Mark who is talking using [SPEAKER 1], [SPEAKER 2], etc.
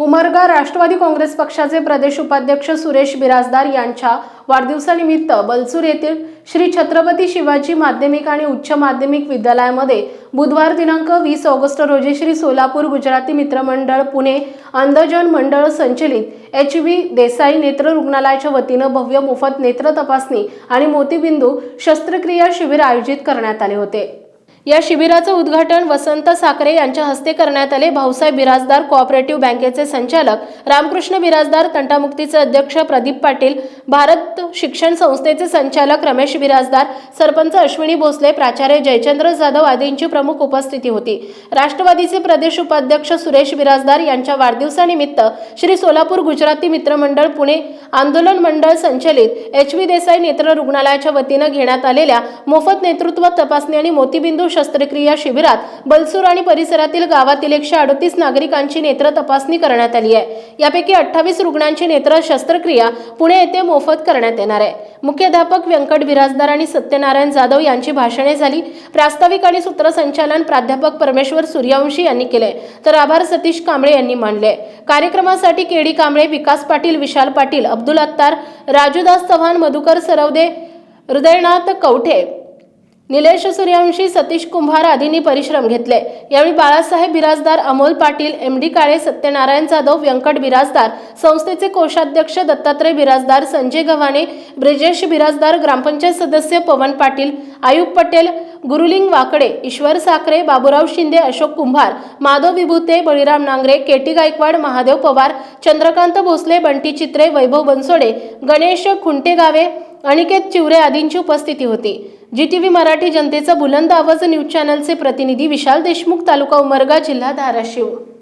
[SPEAKER 1] उमरगा राष्ट्रवादी काँग्रेस पक्षाचे प्रदेश उपाध्यक्ष सुरेश बिराजदार यांच्या वाढदिवसानिमित्त बलसूर येथील श्री छत्रपती शिवाजी माध्यमिक आणि उच्च माध्यमिक विद्यालयामध्ये बुधवार दिनांक वीस ऑगस्ट रोजी श्री सोलापूर गुजराती मित्रमंडळ पुणे अंधजन मंडळ संचलित एच व्ही देसाई नेत्र रुग्णालयाच्या वतीनं भव्य मोफत नेत्र तपासणी आणि मोतीबिंदू शस्त्रक्रिया शिबिर आयोजित करण्यात आले होते. या शिबिराचं उद्घाटन वसंत साखरे यांच्या हस्ते करण्यात आले. भाऊसाहेब बिराजदार कोऑपरेटिव्ह बँकेचे संचालक रामकृष्ण बिराजदार तंटामुक्तीचे अध्यक्ष प्रदीप पाटील भारत शिक्षण संस्थेचे संचालक रमेश बिराजदार सरपंच अश्विनी भोसले प्राचार्य जयचंद्र जाधव आदींची प्रमुख उपस्थिती होती. राष्ट्रवादीचे प्रदेश उपाध्यक्ष सुरेश बिराजदार यांच्या वाढदिवसानिमित्त श्री सोलापूर गुजराती मित्रमंडळ पुणे आंदोलन मंडळ संचलित एच व्ही देसाई नेत्र रुग्णालयाच्या वतीनं घेण्यात आलेल्या मोफत नेतृत्व तपासणी आणि मोतीबिंदू शस्त्रक्रिया शिबिरात बलसूर आणि परिसरातील गावातील एकशे अडतीस नागरिकांची नेत्र तपासणी करण्यात आली आहे. यापैकी अठ्ठावीस रुग्णांची नेत्र शस्त्रक्रिया पुणे येथे मोफत करण्यात येणार आहे. मुख्याध्यापक व्यंकट बिराजदार आणि सत्यनारायण जाधव यांची भाषणे झाली. प्रास्ताविक आणि सूत्रसंचालन प्राध्यापक परमेश्वर सूर्यवंशी यांनी केले. तर आभार सतीश कांबळे यांनी मानले. कार्यक्रमासाठी केडी कांबळे विकास पाटील विशाल पाटील अब्दुल अत्तार राजूदास चव्हाण मधुकर सरवदे हृदयनाथ कवठे निलेश सूर्यवंशी सतीश कुंभार आदींनी परिश्रम घेतले. यावेळी बाळासाहेब बिराजदार अमोल पाटील एम डी काळे सत्यनारायण जाधव व्यंकट बिराजदार संस्थेचे कोषाध्यक्ष दत्तात्रय बिराजदार संजय गव्हाणे ब्रिजेश बिराजदार ग्रामपंचायत सदस्य पवन पाटील आयुब पटेल गुरुलिंग वाकडे ईश्वर साखरे बाबुराव शिंदे अशोक कुंभार माधव विभूते बळीराम नांगरे केटी गायकवाड महादेव पवार चंद्रकांत भोसले बंटी चित्रे वैभव बनसोडे गणेश खुंटेगावे अनिकेत चिवरे आदींची उपस्थिती होती. जी टी व्ही मराठी जनतेचा बुलंद आवाज न्यूज चॅनलचे प्रतिनिधी विशाल देशमुख तालुका उमरगा जिल्हा धाराशिव.